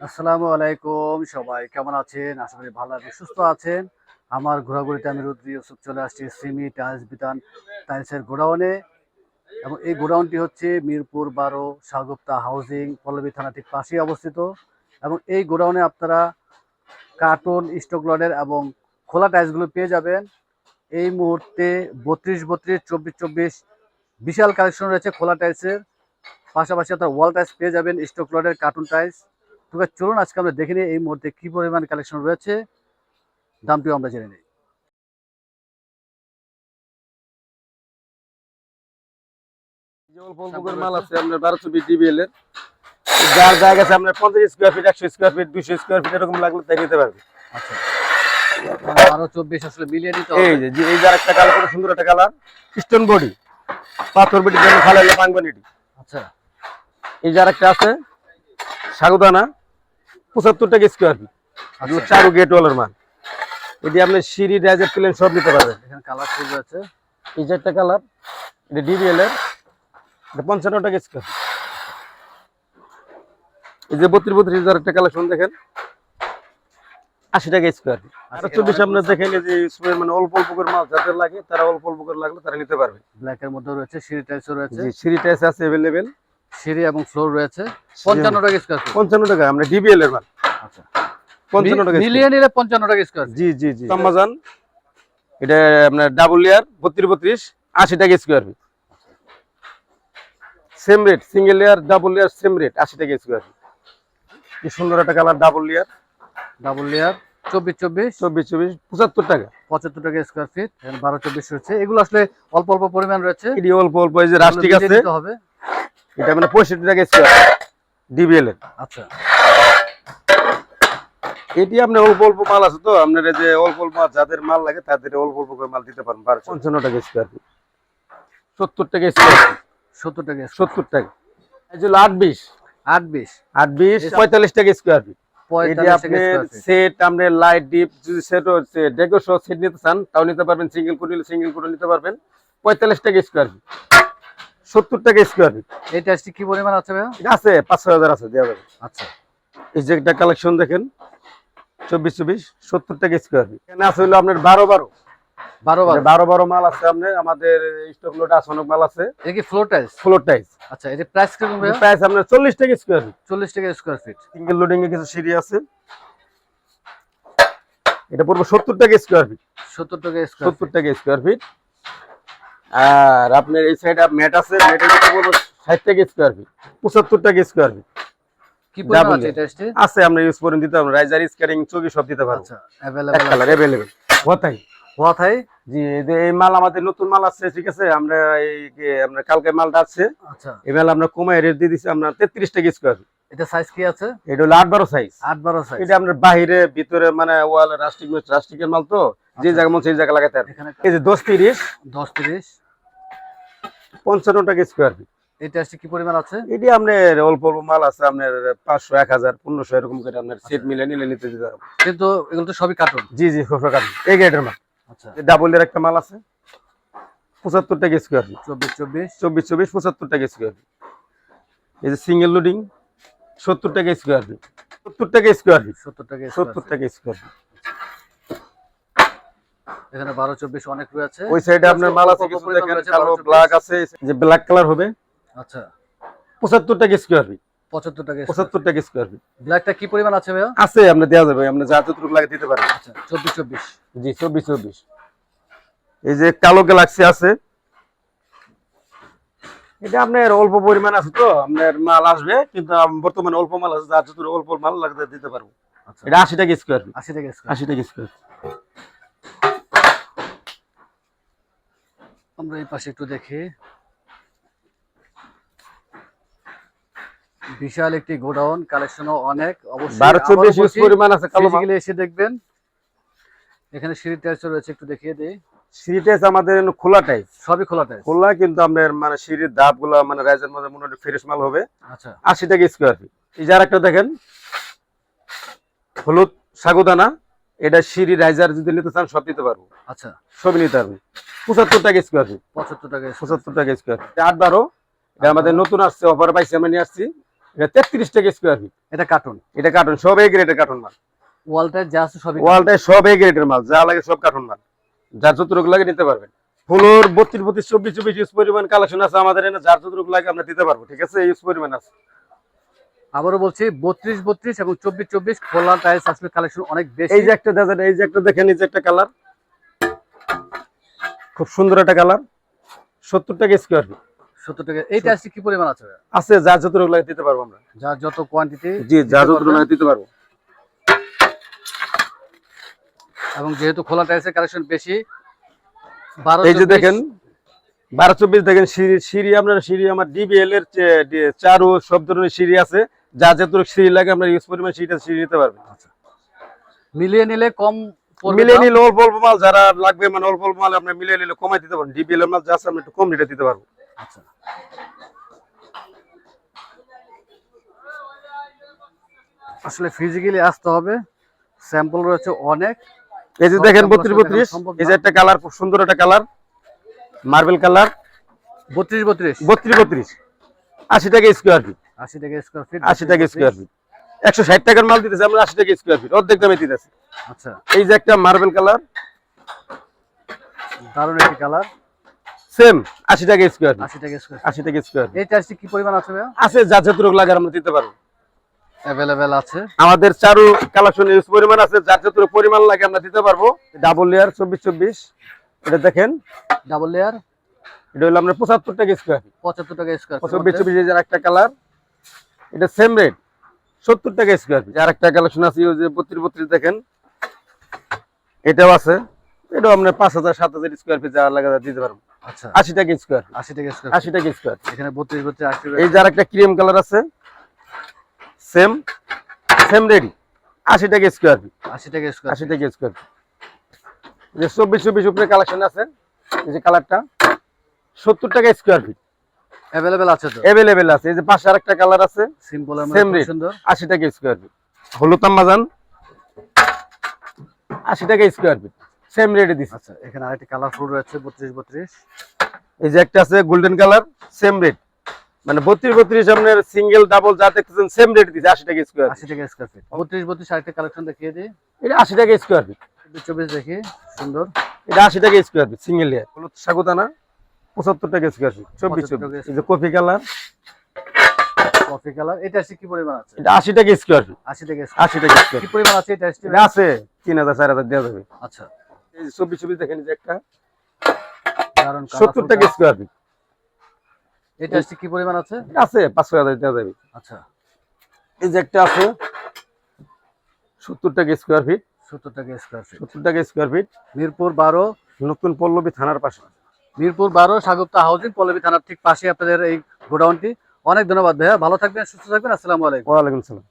আসসালামু আলাইকুম সবাই, কেমন আছেন? আশা করি ভালো এবং সুস্থ আছেন। আমার ঘোরাঘুরিতে আমি রুদ্রি ইউসুফ চলে আসছি সিমি টাইলস বিতান টাইলসের গোডাউনে। এবং এই গোডাউনটি হচ্ছে মিরপুর বারো শাহগুপ্তা হাউজিং পল্লবী থানা ঠিক পাশেই অবস্থিত। এবং এই গোডাউনে আপনারা কার্টুন, স্টক লডের এবং খোলা টাইলসগুলো পেয়ে যাবেন। এই মুহূর্তে বত্রিশ বত্রিশ, চব্বিশ চব্বিশ বিশাল কালেকশন রয়েছে খোলা টাইলসের। পাশাপাশি আপনার ওয়াল টাইলস পেয়ে যাবেন, স্টক লডের, কার্টুন টাইলস। তবে চলুন আজকে আমরা দেখে নিই এই মুহূর্তে কি পরিমাণ কালেকশন রয়েছে। দামটিও আমরা জেনে নিই। যে মাল আছে আপনার বারোশো বিশ ডিবিএল এর। যার জায়গা আছে আপনার পঞ্চাশ স্কোয়ার ফিট একশো স্কোয়ার ফিট দুশো স্কোয়ার ফিট এরকম লাগলে তাই নিতে পারবে। আচ্ছা। চব্বিশ আসলে মিলিয়ে নিতে হবে। যে যে এই যার একটা কালার সুন্দর একটা কালার স্টোন বডি পাথর যেন আচ্ছা। এই যার একটা আছে সাগুদানা। পঁচাত্তর টাকা স্কোয়ার ফিট আচ্ছা চারু গেট ওয়ালের মাল এটি আপনি সিঁড়ি রাইজের প্লেন সব নিতে পারবেন। এখানে কালার ফুল আছে। এই একটা কালার এটা ডিবিএল এর। এটা পঞ্চান্ন টাকা স্কোয়ার এই যে বত্রিশ বত্রিশ হাজার একটা কালেকশন দেখেন। আশি টাকা স্কোয়ার আর আচ্ছা, চব্বিশ আপনার দেখেন যে মানে অল্প অল্প করে মাল যাদের লাগে তারা অল্প অল্প করে লাগলে তারা নিতে পারবে। ব্ল্যাক এর মধ্যে রয়েছে সিঁড়ি টাইলসও রয়েছে। সিঁড়ি টাইস আছে অ্যাভেলেবেল সিঁড়ি এবং ফ্লোর রয়েছে। পঞ্চান্ন টাকা স্কোয়ার ফিট পঞ্চান্ন টাকা আমরা ডিবিএল এর মাল। আচ্ছা। পঞ্চান্ন টাকা মিলিয়ে নিলে পঞ্চান্ন টাকা স্কোয়ার জি জি জি। আমাজন এটা আপনার ডাবল লেয়ার বত্রিশ বত্রিশ আশি টাকা square feet same rate single layer double layer same rate আশি টাকা স্কোয়ার ফিট কি সুন্দর একটা colour double layer double layer চব্বিশ চব্বিশ। চব্বিশ চব্বিশ পঁচাত্তর টাকা। পঁচাত্তর টাকা স্কোয়ার ফিট বারো চব্বিশ রয়েছে। এগুলো আসলে অল্প অল্প পরিমাণ রয়েছে। এটি অল্প অল্প এই যে রাস্টিক আছে। হবে। এটা মানে পঁয়ষট্টি টাকা স্কোয়ার ডিবিএল এর। আচ্ছা। এটি আপনার অল্প অল্প মাল আছে তো আপনার এই যে অল্প অল্প মাল যাদের মাল লাগে তাদের অল্প অল্প করে মাল দিতে পারেন বারো পঞ্চান্ন টাকা স্কোয়ার ফিট সত্তর টাকা স্কোয়ার ফিট সত্তর টাকা সত্তর টাকা এই যে আট বিশ। আট বিশ। আট বিশ পঁয়তাল্লিশ টাকা স্কোয়ার ফিট সেট আপনার লাইট ডিপ যদি সেট সহ সেট নিতে চান তাও নিতে পারবেন সিঙ্গেল সিঙ্গেল করে নিতে পারবেন। পঁয়তাল্লিশ টাকা স্কোয়ার ফিট সত্তর টাকা স্কোয়ার ফিট এই টাইলসটি কি পরিমাণ আছে ভাইয়া? এটা আছে পাঁচ হাজার আছে দেওয়া যাবে। আচ্ছা। এই যে একটা কালেকশন দেখেন চব্বিশ চব্বিশ সত্তর টাকা স্কোয়ার ফিট এখানে আছে হলো আপনার বারো বারো। বারো বারো। বারো বারো মাল আছে আপনার আমাদের স্টক লোড আছে অনেক মাল আছে। এটা কি ফ্লোর টাইলস ফ্লোর টাইস আচ্ছা এটা প্রাইস কীরকম প্রাইস আপনার চল্লিশ টাকা স্কোয়ার ফিট চল্লিশ টাকা স্কোয়ার ফিট সিঙ্গেল লোডিং এ কিছু সিঁড়ি আছে। এটা পড়বে সত্তর টাকা স্কোয়ার ফিট সত্তর টাকা স্কোয়ার সত্তর টাকা স্কোয়ার ফিট আর আপনার এই সাইডে ম্যাট আছে ম্যাটের কত পড়বে ষাট টাকা স্কোয়ার ফিট পঁচাত্তর টাকা স্কোয়ার ফিট কি পরিমাণ আছে টাইলসটি আছে আমরা ইউজ করে দিতে পারব। রাইজার স্কারিং চৌকি সব দিতে পারব। আচ্ছা কালার অ্যাভেলেবেল কোথায় হওয়া জি এই মাল আমাদের নতুন মাল আছে ঠিক আছে? আমরা এই আমরা কালকে মালটা আছে আচ্ছা। এই মাল আমরা কমায় রেট দিয়ে দিচ্ছি আমরা তেত্রিশ টাকা স্কোয়ার ফিট এটা সাইজ কি আছে? এটা হলো আট বারো সাইজ আট বারো সাইজ এটা আপনার বাহিরে ভিতরে মানে ওয়াল রাস্টিক রাস্টিকের মাল তো। যে আচ্ছা। জায়গা মন সেই জায়গা লাগাতে এই যে দশ তিরিশ। দশ তিরিশ। পঞ্চান্ন টাকা স্কোয়ার ফিট টাইলসটি কি পরিমাণ আছে? এটি আপনার অল্প অল্প মাল আছে আপনার পাঁচশো এক হাজার পনেরোশো এরকম করে আপনার সেট মিলে নিলে নিতে দিতে পারব কিন্তু এগুলো তো সবই কার্টুন জি জি কাটুন এই গেটের মাল। আচ্ছা। ডাবল এর একটা মাল আছে। পঁচাত্তর টাকা স্কোয়ার ফিট চব্বিশ চব্বিশ। চব্বিশ চব্বিশ পঁচাত্তর টাকা স্কোয়ার ফিট এই যে সিঙ্গেল লোডিং সত্তর টাকা স্কোয়ার ফিট সত্তর টাকা স্কোয়ার ফিট সত্তর টাকা সত্তর টাকা স্কোয়ার ফিট এখানে বারো চব্বিশ অনেক রয়েছে। ওই সাইডে আপনার মাল আছে কিছু দেখেন কালো ব্ল্যাক আছে যে ব্ল্যাক কালার হবে আচ্ছা। পঁচাত্তর টাকা স্কোয়ার ফিট পঁচাত্তর টাকা পঁচাত্তর টাকা স্কোয়ার ফিট ব্ল্যাকটা কি পরিমাণ আছে ভাইয়া? আছে আপনি দেওয়া যাবে আপনি যা যতটুকু লাগে দিতে পারেন। আচ্ছা চব্বিশ চব্বিশ। জি চব্বিশ চব্বিশ। এই যে কালো গ্যালাক্সি আছে এটা আপনার অল্প পরিমাণ আছে তো আপনার মাল আসবে কিন্তু বর্তমানে অল্প মাল আছে যার যতটুকু অল্প মাল লাগতে দিতে পারব। আচ্ছা। এটা আশি টাকা স্কোয়ার আশি টাকা আশি টাকা স্কোয়ার আমরা এই পাশে একটু দেখি। বিশাল একটি গোডাউন কালেকশনও অনেক। অবশ্যই পরিমাণ আছে কালো এসে দেখবেন। এখানে সিঁড়ি টাইলস রয়েছে একটু দেখিয়ে দিই। আমাদের খোলা সবই খোলা কিন্তু আপনার মানে সিঁড়ির ধাপগুলা মানে রাইজের মধ্যে মোটামুটি ফ্রেশ মাল হবে। আচ্ছা। আশি টাকা স্কোয়ার ফিট এই যে আরেকটা দেখেন হলুদ সাগুদানা। এটা সিঁড়ি রাইজার যদি নিতে চান সব দিতে পারব। আচ্ছা। সবই নিতে পারবেন পঁচাত্তর টাকা স্কোয়ার ফিট পঁচাত্তর টাকা পঁচাত্তর টাকা স্কোয়ার ফিট আট বারো এটা আমাদের নতুন আসছে অফার পাইছি আমরা নিয়ে আসছি। এটা তেত্রিশ টাকা স্কোয়ার ফিট এটা কার্টুন এটা কার্টুন সব এই গ্রেডের কার্টুন মাল। ওয়ালটায় যা আছে সবই ওয়ালটায় সব এই গ্রেডের মাল যা লাগে সব কার্টুন মাল। যার যতটুকু লাগে নিতে পারবেন। ফুলোর বত্রিশ বত্রিশ চব্বিশ চব্বিশ ইউজ পরিমাণ কালেকশন আছে আমাদের এখানে যার যতটুকু লাগে আমরা দিতে পারব ঠিক আছে? ইউজ পরিমাণ আছে। আবারও বলছি বত্রিশ বত্রিশ এবং চব্বিশ চব্বিশ খোলা টাইলস আসলে কালেকশন অনেক বেশি। এই যে একটা দেখেন এই যে একটা দেখেন এই যে একটা কালার। খুব সুন্দর একটা কালার। সত্তর টাকা স্কোয়ার ফিট সত্তর টাকা। এই টাইলসটি কি পরিমাণ আছে আছে যার যতটুকু লাগে দিতে পারব আমরা। যার যত কোয়ান্টিটি জি লাগে দিতে পারব। এবং যেহেতু খোলা টাইলসের কালেকশন বেশি বারো এই যে দেখেন বারো চব্বিশ দেখেন সিঁড়ি সিঁড়ি আপনার সিঁড়ি আমার ডিবিএল এর চারু সব ধরনের সিঁড়ি আছে। যা যতটুকু সিঁড়ি লাগে আমরা ইউজ পরিমাণ সিঁড়িটা সিঁড়ি নিতে পারবেন মিলিয়ে নিলে কম মিলিয়ে নিলে অল্প অল্প মাল যারা লাগবে মানে অল্প অল্প মাল আপনি মিলিয়ে নিলে কমাই দিতে পারবেন ডিবিএল মাল যা আছে আমরা একটু কম রেটে দিতে পারব। আচ্ছা। আসলে ফিজিক্যালি আসতে হবে। স্যাম্পল রয়েছে অনেক। এই যে দেখেন বত্রিশ বত্রিশ। এই যে একটা কালার খুব সুন্দর একটা কালার মার্বেল কালার বত্রিশ বত্রিশ। বত্রিশ বত্রিশ। আশি টাকা স্কোয়ার ফিট আশি টাকা স্কোয়ার ফিট আশি টাকা স্কোয়ার ফিট একশো ষাট টাকার মাল দিতেছে আমরা আশি টাকা স্কোয়ার ফিট অর্ধেক দামে দিতেছি। আচ্ছা। এই যে একটা মার্বেল কালার দারুণ একটি কালার সেম আশি টাকা স্কোয়ার ফিট আশি টাকা স্কোয়ার টাকা স্কোয়ার এই টাইলসটি কি পরিমাণ আছে ভাইয়া? আছে যা যতটুকু লাগার আমরা দিতে পারব। আছে। আমাদের চারু কালেকশন ইউজ পরিমাণ আছে যার যতটুকু পরিমাণ লাগে আমরা দিতে পারব। ডাবল লেয়ার চব্বিশ চব্বিশ। এটা দেখেন। ডাবল লেয়ার এটা হলো আমরা পঁচাত্তর টাকা স্কোয়ার ফিট পঁচাত্তর টাকা স্কোয়ার চব্বিশ চব্বিশ একটা কালার এটা সেম রেট সত্তর টাকা স্কোয়ার ফিট আর একটা কালেকশন আছে ওই যে বত্রিশ বত্রিশ দেখেন এটাও আছে। এটাও আপনার পাঁচ হাজার সাত হাজার স্কোয়ার ফিট যা লাগা দিতে পারব আচ্ছা। আশি টাকা স্কোয়ার আশি টাকা স্কোয়ার আশি টাকা স্কোয়ার এখানে বত্রিশ বত্রিশ আশি এই যার একটা ক্রিম কালার আছে সেম সেম রেডি আশি টাকা স্কোয়ার ফিট আশি টাকা স্কোয়ার আশি টাকা স্কোয়ার ফিট যে চব্বিশ চব্বিশ উপরে কালেকশন আছে এই যে কালারটা সত্তর টাকা স্কোয়ার ফিট অ্যাভেলেবেল আছে তো? অ্যাভেলেবেল আছে। এই যে পাশে আরেকটা কালার আছে। Simple rate। সুন্দর। আশি টাকা স্কোয়ার ফিট হলুদ তাম্বাজান আশি টাকা স্কোয়ার ফিট সেম রেটে দিচ্ছে আচ্ছা এখানে আরেকটি কালারফুল রয়েছে বত্রিশ বত্রিশ। এই যে একটা আছে গোল্ডেন কালার সেম রেট মানে বত্রিশ বত্রিশ আপনার সিঙ্গেল ডাবল যা দেখতেছেন সেম রেট দিচ্ছে আশি টাকা স্কোয়ার আশি টাকা স্কোয়ার ফিট বত্রিশ বত্রিশ আরেকটা কালেকশন দেখিয়ে দিই। এটা আশি টাকা স্কোয়ার ফিট চব্বিশ চব্বিশ দেখি সুন্দর। এটা আশি টাকা স্কোয়ার ফিট সিঙ্গেল লেয়ার হলুদ সাগুদানা পঁচাত্তর টাকা চব্বিশ চব্বিশ। এই যে কফি কালার কফি কালার এটা কি পরিমাণ আছে? এটা আশি টাকা স্কোয়ার ফিট আশি টাকা square আশি টাকা স্কোয়ার কি পরিমাণ আছে এটা এটা যাবে। আচ্ছা। এই যে চব্বিশ চব্বিশ দেখেন যে একটা। কারণ সত্তর টাকা স্কোয়ার ফিট এটা কি পরিমাণ আছে? আছে যাবে। আচ্ছা। এই যে একটা আছে সত্তর টাকা স্কোয়ার ফিট সত্তর টাকা স্কোয়ার ফিট সত্তর টাকা স্কোয়ার ফিট মিরপুর বারো। নতুন পল্লবী থানার পাশে। মিরপুর বারো সাগুপ্তা হাউজিং, পল্লবী থানার ঠিক পাশে আপনাদের এই গোডাউনটি। অনেক ধন্যবাদ ভাইয়া, ভালো থাকবেন, সুস্থ থাকবেন, আসসালামু আলাইকুম। ওয়ালাইকুম সালাম